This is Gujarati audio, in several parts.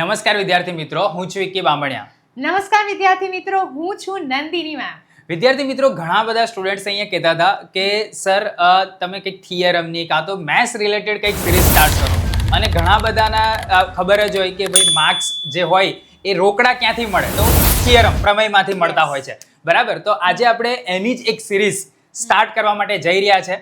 નમસ્કાર વિદ્યાર્થી મિત્રો હું છું વિકી બામણિયા. નમસ્કાર વિદ્યાર્થી મિત્રો હું છું નંદિની મેમ વિદ્યાર્થી મિત્રો ઘણા બધા સ્ટુડન્ટ્સ અહીંયા કહેતા હતા કે સર તમે કંઈક થિયરમની કાં તો મેથ્સ રિલેટેડ કંઈક સિરીઝ સ્ટાર્ટ કરો. અને ઘણા બધાના ખબર જ હોય કે ભાઈ માર્ક્સ જે હોય એ રોકડા ક્યાંથી મળે? તો થિયરમ પ્રમેયમાંથી મળતા હોય છે. બરાબર? તો આજે આપણે એની જ એક સિરીઝ સ્ટાર્ટ કરવા માટે જઈ રહ્યા છે.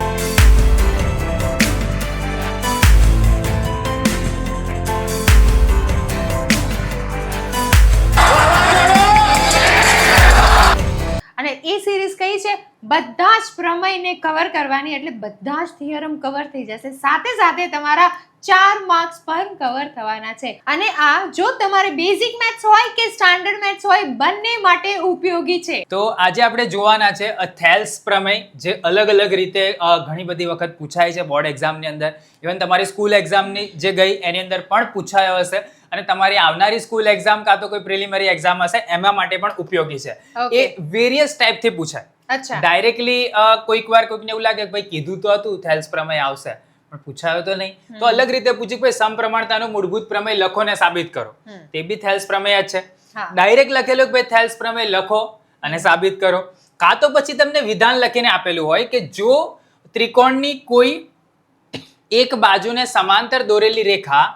બધા જ પ્રમેયને કવર કરવાની એટલે બધા જ થિયરમ કવર થઈ જશે. સાથે સાથે તમારા ચાર માર્ક્સ પણ કવર થવાના છે. અને આ જો તમારે બેઝિક મેથ્સ હોય કે સ્ટાન્ડર્ડ મેથ્સ હોય બંને માટે ઉપયોગી છે. તો આજે આપણે જોવાના છે અ થેલ્સ પ્રમેય જે અલગ અલગ રીતે ઘણી બધી વખત પૂછાય છે બોર્ડ એક્ઝામની અંદર. ઇવન તમારી સ્કૂલ એક્ઝામની જે ગઈ એની અંદર પણ પૂછાયો હશે. અને તમારી આવનારી સ્કૂલ એક્ઝામ કાં તો કોઈ પ્રિલિમરી એક્ઝામ હશે એમાં માટે પણ ઉપયોગી છે. એ વેરિયસ ટાઈપથી પૂછાય. અચ્છા. ડાયરેક્ટલી કોઈક વાર કોઈકને એવું લાગે કે ભાઈ કીધું તો હતું થેલ્સ પ્રમેય આવશે. પણ પૂછાયો તો નહીં. તો અલગ રીતે પૂછ્યું કે ભાઈ સમપ્રમાણતાનું મૂળભૂત પ્રમેય લખો ને સાબિત કરો. તે બી થેલ્સ પ્રમેય જ છે. ડાયરેક્ટ લખેલું કે ભાઈ થેલ્સ પ્રમેય લખો અને સાબિત કરો. કાં તો પછી તમને વિધાન લખીને આપેલું હોય કે જો ત્રિકોણની કોઈ એક બાજુને સમાંતર દોરેલી રેખા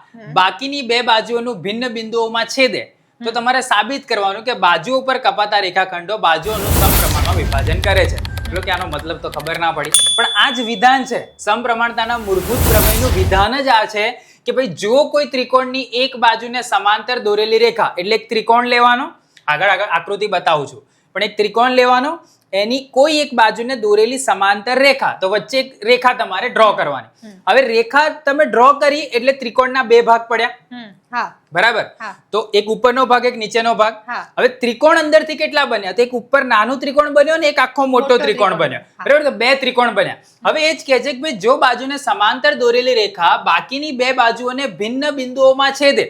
બાકીની બે બાજુઓનું ભિન્ન બિંદુઓમાં છેદે તો તમારે સાબિત કરવાનું કે બાજુઓ પર કપાતા રેખાખંડો બાજુઓનું સમપ્રમાણમાં વિભાજન કરે છે. એટલે કે આનો મતલબ તો ખબર ના પડી. પણ આ જ વિધાન છે. સમપ્રમાણતાના મૂળભૂત પ્રમેયનું વિધાન જ આ છે કે ભાઈ જો કોઈ ત્રિકોણની એક બાજુને સમાંતર દોરેલી રેખા, એટલે એક ત્રિકોણ લેવાનો. આગળ આગળ આકૃતિ બતાવું છું. પણ એક ત્રિકોણ લેવાનો એની કોઈ એક બાજુને દોરેલી સમાંતર રેખા તો વચ્ચે એક રેખા તમારે ડ્રો કરવાની. હવે રેખા તમે ડ્રો કરી એટલે ત્રિકોણના બે ભાગ પડ્યા. હા. બરાબર? તો એક ઉપરનો ભાગ એક નીચેનો ભાગ. હવે ત્રિકોણ અંદરથી કેટલા બન્યા? તો એક ઉપર નાનું ત્રિકોણ બન્યો ને એક આખો મોટો ત્રિકોણ. બન્યો. બરાબર? તો બે ત્રિકોણ બન્યા. હવે એ જ કહે છે કે ભાઈ જો બાજુને સમાંતર દોરેલી રેખા બાકીની બે બાજુઓને ભિન્ન બિંદુઓમાં છેદે.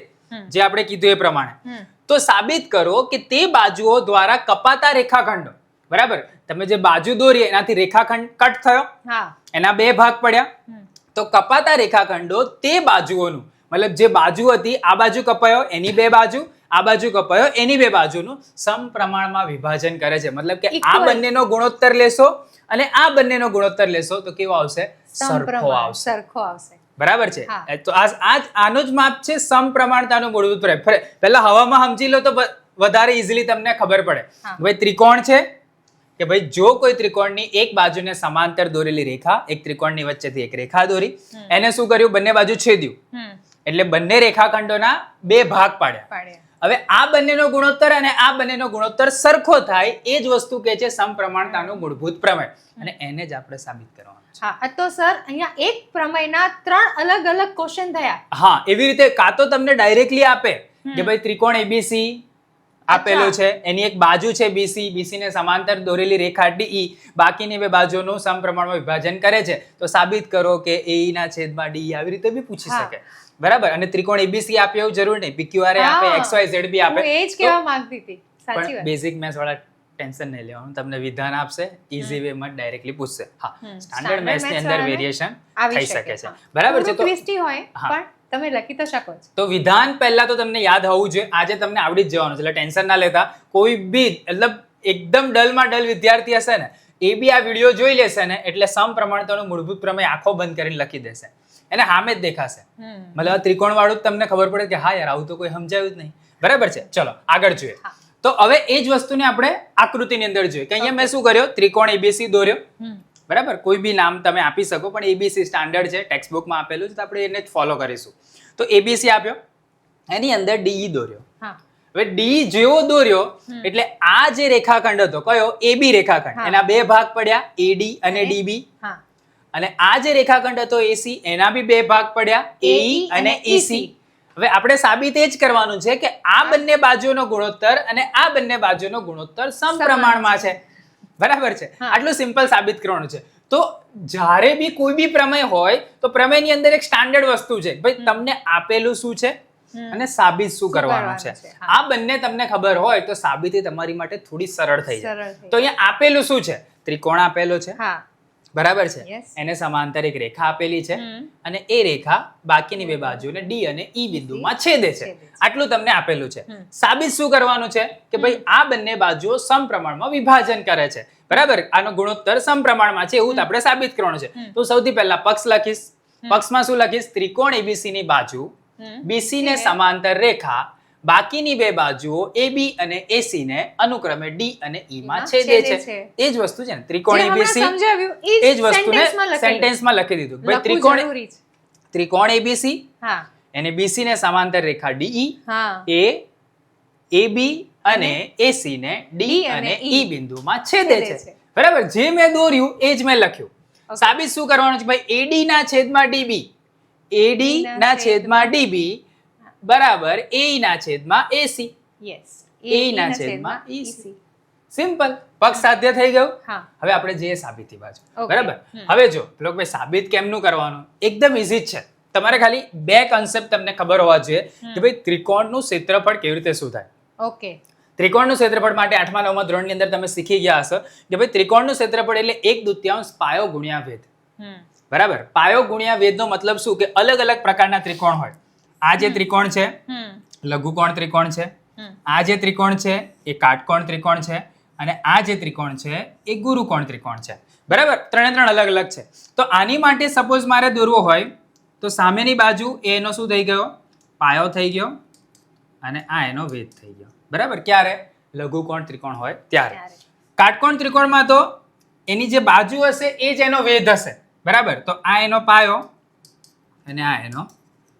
જે આપણે કીધું એ પ્રમાણે. તો સાબિત કરો કે તે બાજુઓ દ્વારા કપાતા રેખાખંડો. બરાબર? તમે જે બાજુ દોરી એનાથી રેખાખંડ કટ થયો. એના બે ભાગ પડ્યા. તો કપાતા રેખાખંડો તે બાજુઓનું. મતલબ જે બાજુ હતી આ બાજુ કપાયો એની બે બાજુ આ બાજુ કપાયો એની બે બાજુનું સમપ્રમાણમાં વિભાજન કરે છે. મતલબ કે આ બંનેનો ગુણોત્તર લેશો અને આ બંનેનો ગુણોત્તર લેશો તો કેવો આવશે? સરખો આવશે. સરખો આવશે. બરાબર છે? તો આ આ આનો જ માપ છે સમપ્રમાણતાનું મૂળભૂત પહેલા હવામાં સમજી લો તો વધારે ઇઝીલી તમને ખબર પડે. ભાઈ ત્રિકોણ છે કે ભાઈ જો કોઈ ત્રિકોણની એક બાજુને સમાંતર દોરેલી રેખા એક ત્રિકોણની વચ્ચેથી એક રેખા દોરી એને શું કર્યું? બંને બાજુ છેદ્યું. એટલે બંને રેખાખંડોના બે ભાગ પાડ્યા. હવે આ બંનેનો ગુણોત્તર અને આ બંનેનો ગુણોત્તર સરખો થાય એ જ વસ્તુ કે છે સમપ્રમાણતાનું મૂળભૂત પ્રમેય. અને એને જ આપણે સાબિત કરવાનું છે. હા તો સર અહીંયા એક પ્રમેયના ત્રણ અલગ અલગ ક્વેશ્ચન થયા. હા એવી રીતે કાં તો તમને ડાયરેક્ટલી આપે કે ભાઈ ત્રિકોણ એબીસી આપેલું છે. એની એક બાજુ છે બીસી બીસી ને સમાંતર દોરેલી રેખા ડીઈ બાકીની બે બાજુનું સમપ્રમાણમાં વિભાજન કરે છે. તો સાબિત કરો કે એ ના છેદમાં ડી આવી રીતે બી પૂછી શકે. બરાબર? અને ત્રિકોણ એબીસી આપે એવું જરૂર નહીં. પીક્યુઆર આપે. એક્સ વાય ઝેડ બી આપે. એ જ કહેવા માંગતી હતી. સાચી વાત. બેઝિક મેથ્સ વાળા ટેન્શન નહીં લેવાનું. તમને વિધાન આપશે ઈઝી વે માં ડાયરેક્ટલી પૂછશે. હા. સ્ટાન્ડર્ડ મેથ્સની અંદર વેરીએશન વેરિએશન થઈ શકે. છે. બરાબર છે તો ટ્વિસ્ટી હોય પણ તમે લખી તો શકો છો. તો વિધાન પહેલા તો તમને યાદ હોવું જોઈએ. આજે તમને આવડી જ જવાનું છે. એટલે ટેન્શન ના લેતા. કોઈ બી મતલબ એકદમ ડલમાં ડલ વિદ્યાર્થી હશે ને એ બી આ વીડિયો જોઈ લેશે ને એટલે સમપ્રમાણતાનું મૂળભૂત પ્રમેય આંખો બંધ કરીને લખી દેશે. એને સામે જ દેખાશે. મતલબ ત્રિકોણ વાળું જ તમને ખબર પડે કે હા યાર આવું તો કોઈ સમજાયું જ નહીં. બરાબર છે? ચલો આગળ જોઈએ. તો હવે એ જ વસ્તુને આપણે આકૃતિની અંદર જોઈએ. કે અહીંયા મેં શું કર્યો? ત્રિકોણ એબીસી દોર્યો. બરાબર? કોઈ બી નામ તમે આપી શકો પણ એબીસી સ્ટાન્ડર્ડ છે ટેક્સ્ટબુકમાં આપેલું છે તો આપણે એને જ ફોલો કરીશું. તો એબીસી આપ્યો. એની અંદર ડીઈ દોર્યો. હવે ડી જેવો દોર્યો એટલે આ જે રેખાખંડ હતો કયો? એબી રેખાખંડ. એના બે ભાગ પડ્યા એડી અને? ડીબી અને આ જે રેખાખંડ હતો એસી એના બી બે ભાગ પડ્યા એઈ અને અને ઈસી હવે આપણે સાબિત એ જ કરવાનું છે કે આ બંને બાજુનો ગુણોત્તર અને આ બંને બાજુનો ગુણોત્તર સમપ્રમાણમાં છે. બરાબર છે? આટલું સિમ્પલ સાબિત કરવાનું છે. તો જ્યારે બી કોઈ બી પ્રમેય હોય તો પ્રમેયની અંદર એક સ્ટાન્ડર્ડ વસ્તુ છે. ભાઈ તમને આપેલું શું છે અને સાબિત શું કરવાનું છે? આ બંને તમને ખબર હોય તો સાબિતી તમારી માટે થોડી સરળ થઈ જાય. તો અહીંયા આપેલું શું છે? ત્રિકોણ આપેલો છે. હા. બરાબર છે? એને સમાંતર એક રેખા આપેલી છે અને એ રેખા બાકીની બે બાજુને ડી અને ઈ બિંદુમાં છેદે છે. આટલું તમને આપેલું છે. સાબિત શું કરવાનું છે? કે ભાઈ આ બંને બાજુઓ સમપ્રમાણમાં વિભાજન કરે છે. બરાબર? આનો ગુણોત્તર સમપ્રમાણમાં છે એવું આપણે સાબિત કરવાનું છે. તો સૌથી પહેલા પક્ષ લખીશ. પક્ષમાં શું લખીશ? ત્રિકોણ એબીસી ની બાજુ બીસી ને સમાંતર રેખા બાકીની બે બાજુઓ એબી અને એસી ને અનુક્રમે ડી અને ઈ માં છેદે છે. એ જ વસ્તુ છે ને ત્રિકોણ એબીસી એ જ વસ્તુને સેન્ટેન્સમાં લખી દીધું. ભાઈ ત્રિકોણ ત્રિકોણ એબીસી હા. એને બીસી ને સમાંતર રેખા ડીઈ હા. એ એબી અને એસી ને ડી D અને અને E. ઈ બિંદુમાં છેદે છે. બરાબર? જે મેં દોર્યું એ જ મેં લખ્યું. સાબિત શું કરવાનું છે? ભાઈ એડી ના છેદમાં ડીબી એડી ના ના છેદમાં ડીબી બરાબર એ ના છેદમાં એસી યસ એ ના છેદમાં ઈસી સિમ્પલ પક્ષ સાધ્ય થઈ ગયું? હવે આપણે જઈએ સાબિતી બાજુ બરાબર? હવે જો પેલો ભાઈ સાબિત કેમનું કરવાનું? એકદમ ઈઝી જ છે. તમારે ખાલી બે કન્સેપ્ટ તમને ખબર હોવા જોઈએ કે ભાઈ ત્રિકોણનું ક્ષેત્રફળ કેવી રીતે શું થાય? ઓકે ત્રિકોણનું ક્ષેત્રફળ માટે આઠમા નવમા ધોરણની અંદર તમે શીખી ગયા હશો કે ભાઈ ત્રિકોણનું ક્ષેત્રફળ એટલે એક દુત્યાંશ પાયો ગુણ્યા વેદ બરાબર? પાયો ગુણ્યા વેદનો મતલબ શું? કે અલગ અલગ પ્રકારના ત્રિકોણ હોય. આ જે ત્રિકોણ છે લઘુકોણ ત્રિકોણ છે આ જે ત્રિકોણ છે એ કાટકોણ ત્રિકોણ છે અને આ જે ત્રિકોણ છે એ ગુરુકોણ ત્રિકોણ છે. બરાબર? ત્રણે ત્રણ અલગ અલગ છે. તો આની માટે સપોઝ મારે દોરવો હોય તો સામેની બાજુ એનો શું થઈ ગયો? પાયો થઈ ગયો અને આ એનો વેધ થઈ ગયો. બરાબર? ક્યારે? લઘુકોણ ત્રિકોણ હોય ત્યારે. ત્યારે. કાટકોણ ત્રિકોણમાં તો એની જે બાજુ હશે એ જ એનો વેધ હશે. બરાબર? તો આ એનો પાયો અને આ એનો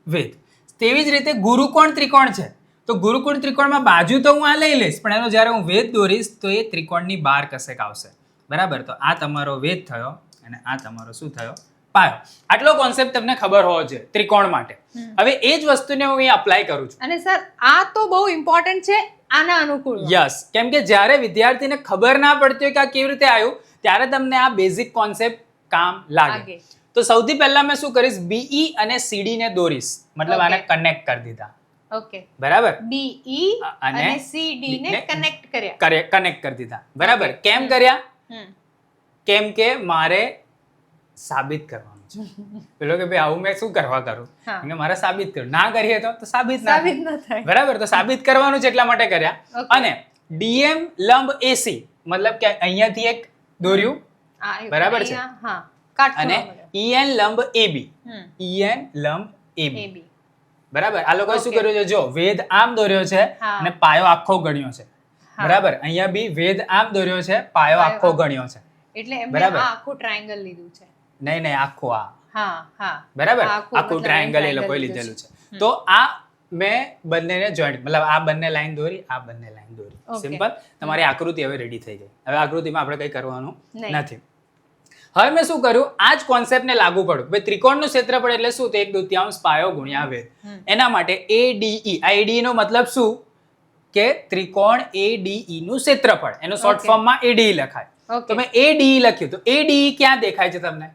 વેધ તેવી જ રીતે ગુરુકોણ ત્રિકોણ છે. તો ગુરુકોણ ત્રિકોણમાં બાજુ તો હું આ લઈ લઈશ પણ એનો જ્યારે હું વેધ દોરીશ તો એ ત્રિકોણની બહાર કશેક આવશે. બરાબર? તો આ તમારો વેધ થયો અને આ તમારો શું થયો? પાયો. આટલો કોન્સેપ્ટ તમને ખબર હોવો જોઈએ ત્રિકોણ માટે. હવે એ જ વસ્તુને હું અહીં અપ્લાય કરું છું. અને સર આ તો બહુ ઇમ્પોર્ટન્ટ છે આના અનુકૂળ યસ કેમ કે જ્યારે વિદ્યાર્થીને ખબર ના પડતી હોય કે આ કેવી રીતે આવ્યું ત્યારે તમને આ બેઝિક કોન્સેપ્ટ કામ લાગે. લાગે. તો સૌથી પહેલા મેં શું કરીશ? બીઈ અને સીડી ને દોરીશ. મતલબ આને કનેક્ટ કરી દીધા. ઓકે બરાબર? બી અને અને ને ને કનેક્ટ કર્યા. કનેક્ટ કરી દીધા. બરાબર? કેમ કર્યા? કેમ કે મારે સાબિત કરવાનું છે. પેલો કે ભાઈ આવું મેં શું કરવા કરું. કે મારે સાબિત કરું. ના કરીએ તો તો સાબિત ના સાબિત થાય. થાય. બરાબર? તો સાબિત કરવાનું છે એટલા માટે કર્યા. અને ડીએમ લંબ એસી મતલબ કે અહીંયાથી એક દોર્યું. બરાબર છે. અને. ઈએન લંબ એબી. ઈએન લંબ એબી. AB. બરાબર? આ લોકોએ શું કર્યું છે? જો વેદ આમ દોર્યો છે અને પાયો આખો ગણ્યો છે. બરાબર? અહીંયા બી વેદ આમ દોર્યો છે પાયો આખો ગણ્યો છે. એટલે બરાબર. આ આખું ટ્રાયેંગલ લીધું છે. નહીં નહીં આખો આ. હા હા. બરાબર? આખો ટ્રાયેંગલ એ લોકોએ લીધેલું છે. તો આ મેં બંનેને જોઈન્ટ મતલબ આ બંને લાઈન દોરી આ બંને લાઈન દોરી. સિમ્પલ તમારી આકૃતિ હવે રેડી થઈ ગઈ. હવે આકૃતિમાં આપણે કંઈ કરવાનું નથી. હવે મેં શું કર્યું? આ જ કોન્સેપ્ટને લાગુ પડ્યું. ભાઈ ત્રિકોણનું ક્ષેત્રફળ એટલે શું? તો એક દુત્યાંશ પાયો ગુણ્યા વેદ એના માટે એડીઈ આ ADE નો મતલબ શું? કે ત્રિકોણ એડીઈ નું ક્ષેત્રફળ. એનું શોર્ટ. ફોર્મમાં એડીઈ લખાય. તો મેં એડીઈ લખ્યું. તો એડીઈ ક્યાં દેખાય છે તમને?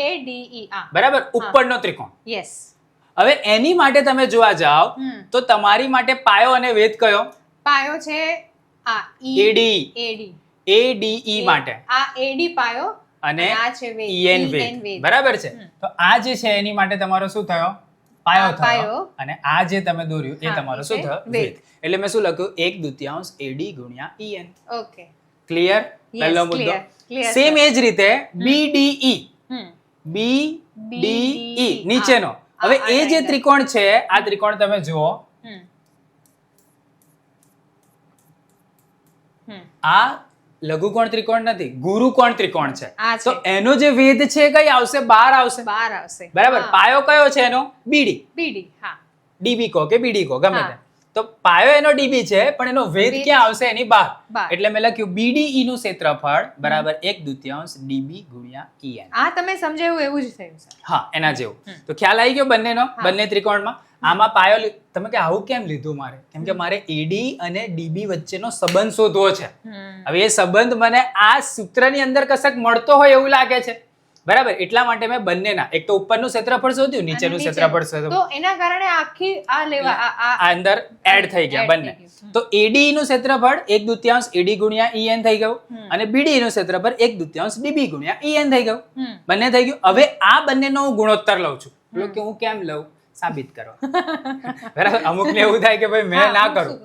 એ ડી આ. બરાબર? ઉપરનો ત્રિકોણ. યસ હવે એની માટે તમે જોવા જાઓ તો તમારી માટે પાયો અને વેધ કયો? પાયો છે આ ઈ એડીઈ એડી એડીઈ માટે. આ એડી પાયો અને છે વેદ ઈએન વેદ. બરાબર છે? તો આ જે છે એની માટે તમારો શું થયો? પાયો થયો. અને આ જે તમે દોર્યું એ તમારો શું થયો. વેધ એટલે મેં શું લખ્યું? એક દુત્યાંશ એડી ગુણ્યા ઈએન ઓકે ક્લિયર પહેલો મુદ્દો. સેમ. એ જ રીતે બીડીઈ હમ. બી ડીઈ નીચેનો. હવે એ જે ત્રિકોણ છે આ ત્રિકોણ તમે જુઓ. આ લઘુકોણ ત્રિકોણ નથી ગુરુકોણ ત્રિકોણ છે? તો એનો જે વેધ છે કઈ આવશે? બાર આવશે. બાર આવશે. બરાબર? પાયો કયો છે એનો? બીડી. બીડી હા. ડીબી કો કે બીડી કો ગમે તે. તો પાયો એનો ડીબી છે પણ એનો વેધ વેધ ક્યાં આવશે એની બહાર. એટલે મેં લખ્યું બીડીઈ નું ક્ષેત્રફળ બરાબર એક દુત્યાંશ ડીબી ગુણ્યા ઈ આ તમે સમજાયું એવું જ થયું હા એના જેવું. તો ખ્યાલ આવી ગયો બંનેનો? બંને ત્રિકોણમાં? આમાં પાયો તમે કે આવું કેમ લીધું મારે? કેમ કે મારે એડી અને ડીબી વચ્ચેનો સંબંધ શોધવો છે. હવે એ સંબંધ મને આ સૂત્રની અંદર કશક મળતો હોય એવું લાગે છે. બરાબર? એટલા માટે મેં બંનેના એક તો ઉપરનું ક્ષેત્રફળ શોધ્યું નીચેનું ક્ષેત્રફળ શોધ્યું. તો એના કારણે આખી આ લેવા આ- અંદર એડ થઈ ગયા બંને. તો એડી નું ક્ષેત્રફળ એક દુત્યાંશ એડી ગુણ્યા ઈએન થઈ ગયું. અને બીડી નું ક્ષેત્રફળ એક દુત્યાંશ ડીબી ગુણ્યા ઈએન થઈ ગયું. બંને થઈ ગયું. હવે આ બંનેનો હું ગુણોત્તર લઉં છું. એટલે કે હું કેમ લઉં? સાબિત કરવા. બરાબર? અમુક ને એવું થાય કે ભાઈ મેં ના કરું.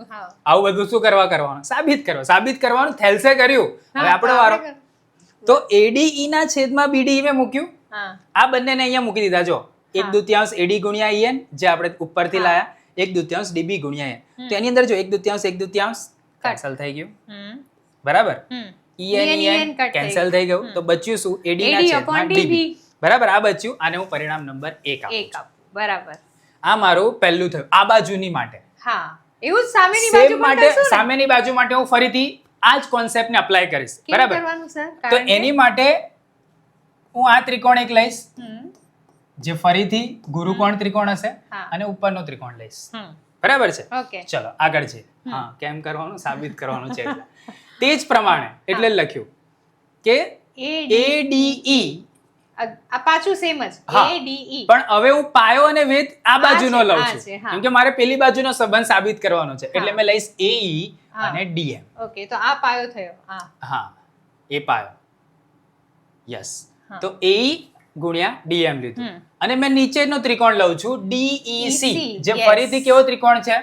આવું બધું શું કરવા કરવાનું? સાબિત કરો. સાબિત કરવાનું થેલસે કર્યું. હવે આપણો વારો તો એડીઈ ના છેદમાં બીડી મેં મૂક્યું. આ બંનેને અહીંયા મૂકી દીધા. જો એક. દુત્યાંશ એડી ગુણ્યા ઈએન જે આપણે ઉપરથી લાયા એક દુત્યાંશ ડીબી ગુણ્યા એન તો એની અંદર જો એક દુત્યાંશ એક દુત્યાંશ કેન્સલ થઈ ગયું. બરાબર. ઈએન ઈએન કેન્સલ થઈ ગયું. તો બચ્યું શું? એડી ના છેદમાં ડીબી બરાબર? આ બચ્યું. આને હું પરિણામ નંબર 1 આપું એક બરાબર. આ મારું પહેલું થયું આ બાજુની માટે. હા એવું સામેની બાજુ માટે ને? સામેની બાજુ માટે હું ફરીથી આ જ કોન્સેપ્ટને અપ્લાય કરીશ. બરાબર? તો એની માટે હું આ ત્રિકોણ એક લઈશ જે ફરીથી ગુરુકોણ ત્રિકોણ હશે અને ઉપરનો ત્રિકોણ લઈશ. બરાબર છે? ચલો આગળ છે હા કેમ કરવાનું? સાબિત કરવાનું છે તે જ પ્રમાણે એટલે લખ્યું કે એડીઈ આ પાછું સેમ જ. એ ડી ઈ પણ હવે હું પાયો અને વેદ આ બાજુનો લઉં છું. કેમ કે મારે પેલી બાજુનો સંબંધ સાબિત કરવાનો છે. એટલે મેં લઈશ એ હા. અને ડીએમ ઓકે તો આ પાયો થયો. હા. હા એ પાયો. યસ તો એ ગુણ્યા ડીએમ લીધું. હમ. અને મેં નીચેનો ત્રિકોણ લઉં છું. ડીઈસી EC, જે ફરીથી કેવો ત્રિકોણ છે?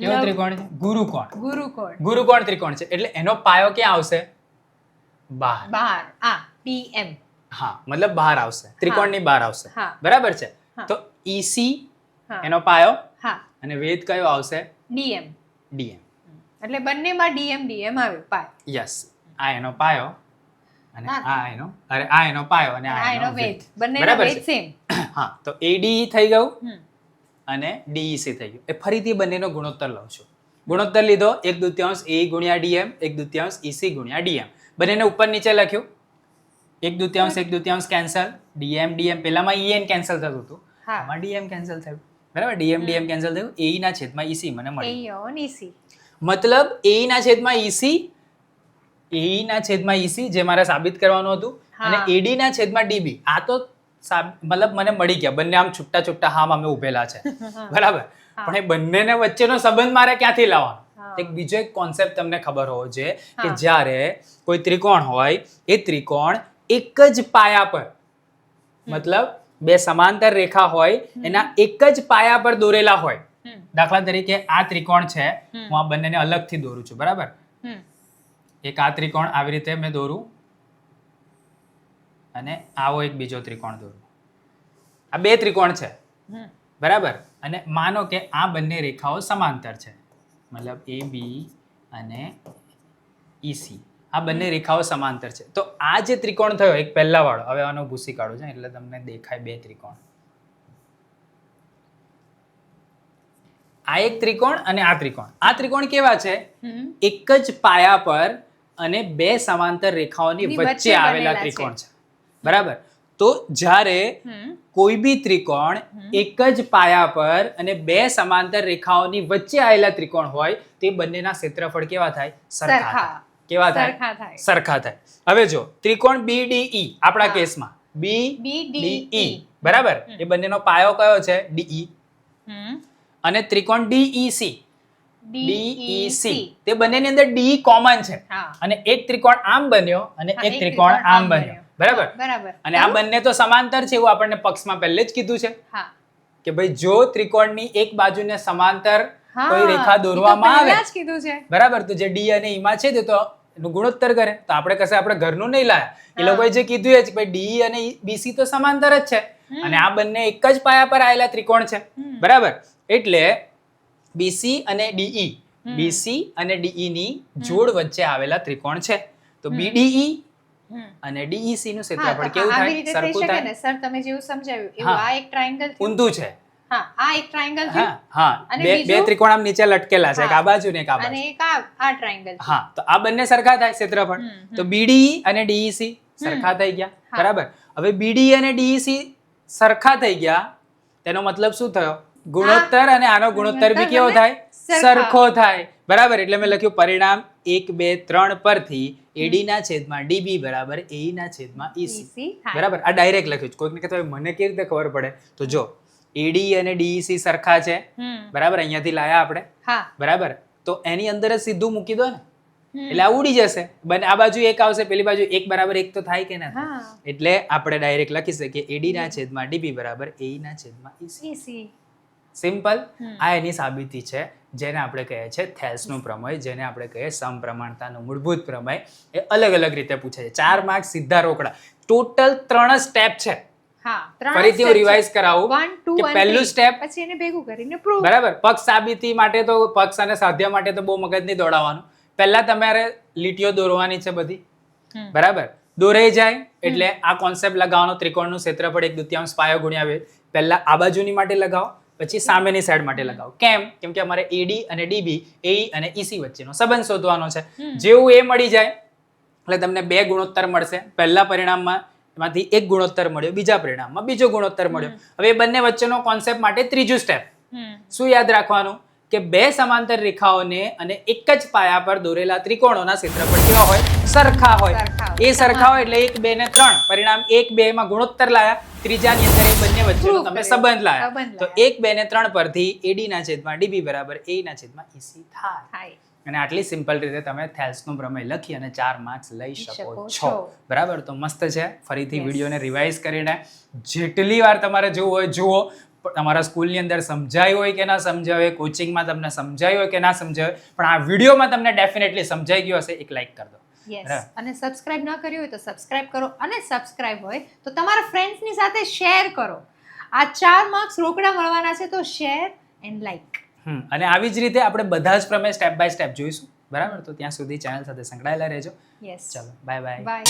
કેવો ત્રિકોણ છે? ગુરુકોણ. ગુરુકોણ. ગુરુકોણ ત્રિકોણ છે. એટલે એનો પાયો ક્યાં આવશે? બહાર. બહાર. આ ડી એમ હા મતલબ બહાર આવશે. ત્રિકોણની બહાર આવશે. બરાબર છે? તો ઈસી એનો પાયો હા. અને વેદ કયો આવશે? ડીએમ ડીએમ એટલે બંનેમાં ડીએમ ડીએમ આવે પાય. યસ આ એનો પાયો અને આ એનો અરે આ એનો પાયો અને આ એનો વેદ. બંને વેદ સેમ હા તો એડી થઈ ગયું અને ડીઈસી થઈ ગયું. એ ફરીથી બંનેનો ગુણોત્તર લઉં છું. ગુણોત્તર લીધો એક દુત્યાંશ એ ગુણ્યા ડીએમ એક દુત્યાંશ ઈસી ગુણ્યા ડીએમ બંનેને ઉપર નીચે લખ્યું. એક દુત્યાંશ એક દુત્યાંશ કેન્સલ ડીએમ ડીએમ પેલામાં ઈએન કેન્સલ થતું હતું. આમાં ડીએમ કેન્સલ થયું. બરાબર? ડીએમ ડીએમ કેન્સલ થયું. એ ના છેદમાં ઈસી મને મળી ઈસી મતલબ એ ના છેદમાં ઈસી એ ના છેદમાં ઈસી જે મારે સાબિત કરવાનું હતું અને. એડી ના છેદમાં ડીબી આ તો મતલબ મને મળી ગયા. બંને આમ છૂટા છૂટા હામ અમે ઉભેલા છે. બરાબર? પણ એ બંનેને વચ્ચેનો સંબંધ મારે ક્યાંથી. લાવવાનો? એક બીજો એક કોન્સેપ્ટ તમને ખબર હોવો જોઈએ કે જ્યારે કોઈ ત્રિકોણ હોય એ ત્રિકોણ એક જ પાયા પર મતલબ બે સમાંતર રેખા હોય એના એક જ પાયા પર દોરેલા હોય. દાખલા તરીકે આ ત્રિકોણ છે હું આ બંનેને અલગથી દોરું છું બરાબર? એક આ ત્રિકોણ આવી રીતે મેં દોરું અને આવો એક બીજો ત્રિકોણ દોરું. આ બે ત્રિકોણ છે બરાબર? અને માનો કે આ બંને રેખાઓ સમાંતર છે. મતલબ એ બી અને ઈસી આ બંને રેખાઓ સમાંતર છે. તો આ જે ત્રિકોણ થયો એક પહેલા વાળો હવે આનો ભૂસી કાઢું છે એટલે તમને દેખાય બે ત્રિકોણ. આ એક ત્રિકોણ અને આ ત્રિકોણ. આ ત્રિકોણ કેવા છે? એક જ પાયા પર અને બે સમાંતર રેખાઓની વચ્ચે આવેલા ત્રિકોણ છે. બરાબર? તો જ્યારે કોઈ બી ત્રિકોણ એક જ પાયા પર અને બે સમાંતર રેખાઓની વચ્ચે આવેલા ત્રિકોણ હોય તે બંનેના ક્ષેત્રફળ કેવા થાય? સરખા. કેવા થાય? સરખા થાય. હવે જો ત્રિકોણ BDE આપણા કેસમાં. બી BDE. બરાબર? એ બંનેનો પાયો કયો છે? ડીઈ અને ત્રિકોણ ડીઈસી DEC. ડીઈસી તે બંનેની અંદર ડી કોમન છે. અને એક ત્રિકોણ આમ બન્યો અને એક ત્રિકોણ આમ બન્યો. બરાબર? બરાબર. અને આ બંને તો સમાંતર છે એવું આપણને પક્ષમાં પહેલે જ કીધું છે. હા. કે ભાઈ જો ત્રિકોણની એક બાજુને સમાંતર કોઈ રેખા દોરવામાં આવે. કીધું છે. બરાબર તો જે ડી અને ઈમાં છે તે તો ગુણોત્તર કરે. તો આપણે કશે આપણે ઘરનું નહીં લાયા. એ લોકોએ જે કીધું એ જ ભાઈ ડી અને બીસી તો સમાંતર જ છે. અને આ બંને એક જ પાયા પર આવેલા ત્રિકોણ છે. બરાબર? એટલે બીસી અને ડીઈ બીસી અને ડીઈ ની જોડ વચ્ચે આવેલા ત્રિકોણ છે. તો બીડીઈ. અને ડીઈસી નું ક્ષેત્રફળ કેવું થાય? સરખું થાય? ને સર તમે જેવું સમજાવ્યું એવું આ એક ટ્રાયેંગલ ઊંધું છે. હા આ એક ટ્રાયેંગલ છે હા. બે બે ત્રિકોણ આમ નીચે લટકેલા છે એક આ બાજુ ને એક આ અને એક આ આ ટ્રાયેંગલ હા તો આ બંને સરખા થાય ક્ષેત્રફળ. તો બીડીઈ અને ડીઈસી સરખા થઈ ગયા. બરાબર? હવે બીડી અને ડીઈસી સરખા થઈ ગયા. તેનો મતલબ શું થયો? ગુણોત્તર અને આનો ગુણોત્તર બી કેવો થાય? સરખો થાય. બરાબર? એટલે મેં લખ્યું પરિણામ એક બે ત્રણ પરથી એડી ના છેદમાં ડીબી બરાબર એ ના છેદમાં ઈસી. બરાબર? આ ડાયરેક્ટ લખ્યું છે. કોઈકને કહેતા હોય મને કેવી રીતે ખબર પડે? તો જો એડી અને ડીઈસી સરખા છે. બરાબર? અહીંયાથી લાયા આપણે. બરાબર? તો એની અંદર જ સીધું મૂકી દો ને. એટલે આ ઉડી જશે. બને આ બાજુ એક આવશે પેલી બાજુ એક બરાબર? એક તો થાય કે ના એટલે આપણે ડાયરેક્ટ લખી શકીએ એડી ના છેદમાં ડીબી બરાબર એ ના છેદમાં ઈસી. સિમ્પલ આ એની સાબિતી છે. જેને આપણે કહીએ છીએ થેલ્સનું પ્રમેય જેને આપણે કહીએ સમપ્રમાણતાનું મૂળભૂત પ્રમેય એ અલગ અલગ રીતે પૂછે છે. ચાર માર્ક સીધા રોકડા. ટોટલ ત્રણ સ્ટેપ છે. ફરીથી હું રિવાઇઝ કરાવું કે પહેલું સ્ટેપ પછી એને ભેગું કરીને પ્રૂવ બરાબર. પક્ષ સાબિતી માટે તો પક્ષ અને સાધ્ય માટે તો બહુ મગજ નહીં દોડાવવાનું. પહેલા તમારે લીટીઓ દોરવાની છે બધી. બરાબર. દોરાઈ જાય એટલે આ કોન્સેપ્ટ લગાવવાનો. ત્રિકોણનું ક્ષેત્રફળ એક દુત્યાંશ પાયો ગુણ્યા પહેલા આ બાજુની માટે લગાવો. પછી સામેની સાઈડ માટે લગાવો. કેમ? કેમ કે અમારે એડી અને ડીબી એઈ અને ઈસી વચ્ચેનો સંબંધ શોધવાનો છે. જેવું એ મળી જાય એટલે તમને બે ગુણોત્તર મળશે. પહેલા પરિણામમાં એમાંથી એક ગુણોત્તર મળ્યો બીજા પરિણામમાં બીજો ગુણોત્તર મળ્યો. હવે એ બંને વચ્ચેનો કોન્સેપ્ટ માટે ત્રીજું સ્ટેપ શું યાદ રાખવાનું? કે બે સમાંતર રેખાઓને અને એક જ પાયા પર દોરેલા ત્રિકોણોના ક્ષેત્રફળ કેવા હોય? સરખા હોય. એ સરખા હોય એટલે એક બે ને ત્રણ. પરિણામ એક બે માં ગુણોત્તર લાયા. ત્રીજાની અંદર એ બંને વચ્ચેનો તમે સંબંધ લાયા. તો એક બે ને ત્રણ પરથી એડી ના છેદમાં ડીબી બરાબર એ ના છેદમાં ઈસી થાય. થાય. અને આટલી સિમ્પલ રીતે તમે થેલ્સનું પ્રમેય લખી અને ચાર માર્ક્સ લઈ શકો છો. બરાબર? તો મસ્ત છે. ફરીથી. વિડીયોને રિવાઇઝ કરીને જેટલી વાર તમારે જોવું હોય જુઓ. તમારા સ્કૂલની અંદર સમજાયું હોય કે ના સમજાય હોય કોચિંગમાં તમને સમજાયું હોય કે ના સમજાય પણ આ વિડીયોમાં તમને ડેફિનેટલી સમજાઈ ગયું હશે એક લાઈક કરી દો. યસ અને સબસ્ક્રાઇબ ન કર્યું હોય તો સબસ્ક્રાઇબ કરો અને સબસ્ક્રાઇબ હોય તો તમારા ફ્રેન્ડ્સની સાથે શેર કરો. આ ચાર માર્ક્સ રોકડા મળવાના છે તો શેર એન્ડ લાઈક હમ અને આવી જ રીતે આપણે બધા જ પ્રમેય સ્ટેપ બાય સ્ટેપ જોઈશું. બરાબર? તો ત્યાં સુધી ચેનલ સાથે સંકળાયેલા રહેજો. યસ ચલો બાય બાય બાય